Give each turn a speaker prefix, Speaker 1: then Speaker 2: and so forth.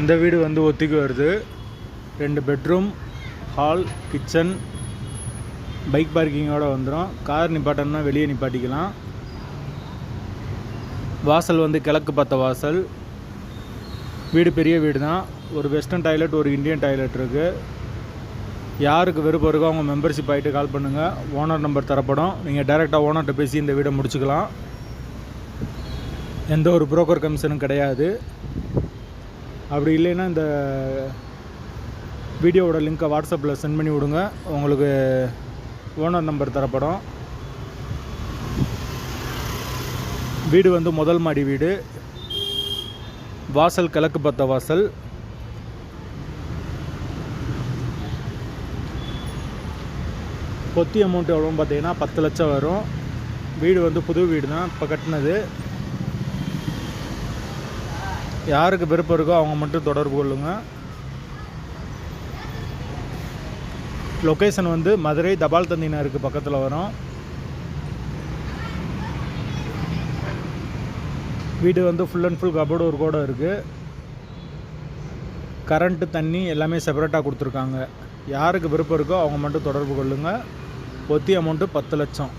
Speaker 1: இந்த வீடு வந்து ஒத்திக்கு வருது. ரெண்டு பெட்ரூம் ஹால் கிச்சன் பைக் பார்க்கிங்கோடு வந்துடும் கார் நிப்பாட்டணும்னா வெளியே நிப்பாட்டிக்கலாம். வாசல் வந்து கிழக்கு பார்த்த வாசல். வீடு பெரிய வீடு தான் ஒரு வெஸ்டர்ன் டாய்லெட் ஒரு இந்தியன் டாய்லெட் இருக்குது யாருக்கு விருப்பம் இருக்கோ அவங்க மெம்பர்ஷிப் ஆகிட்டு கால் பண்ணுங்கள் ஓனர் நம்பர் தரப்படும். நீங்கள் டைரெக்டாக ஓனர்கிட்ட பேசி இந்த வீடை முடிச்சுக்கலாம். எந்த ஒரு புரோக்கர் கமிஷனும் கிடையாது. அப்படி இல்லைன்னா இந்த வீடியோவோட லிங்க்கை வாட்ஸ்அப்பில் சென்ட் பண்ணி விடுங்க. உங்களுக்கு ஓனர் நம்பர் தரப்படும். வீடு வந்து முதல் மாடி வீடு. வாசல் கிழக்கு பத்த வாசல். பொத்தி அமௌண்ட் எவ்வளோன்னு பார்த்தீங்கன்னா பத்து லட்சம் வரும். வீடு வந்து புது வீடு தான் இப்போ கட்டினது. யாருக்கு விருப்பம் இருக்கோ அவங்க மட்டும் தொடர்பு கொள்ளுங்கள் லொக்கேஷன் வந்து மதுரை தபால் தந்தினருக்கு பக்கத்தில் வரும். வீடு வந்து ஃபுல் அண்ட் ஃபுல் கபோர்டு ஒரு கூட இருக்குது கரண்ட்டு தண்ணி எல்லாமே செப்பரேட்டாக கொடுத்துருக்காங்க. யாருக்கு விருப்பம் இருக்கோ அவங்க மட்டும் தொடர்பு கொள்ளுங்கள் ஒத்தி அமௌண்ட்டு பத்து லட்சம்.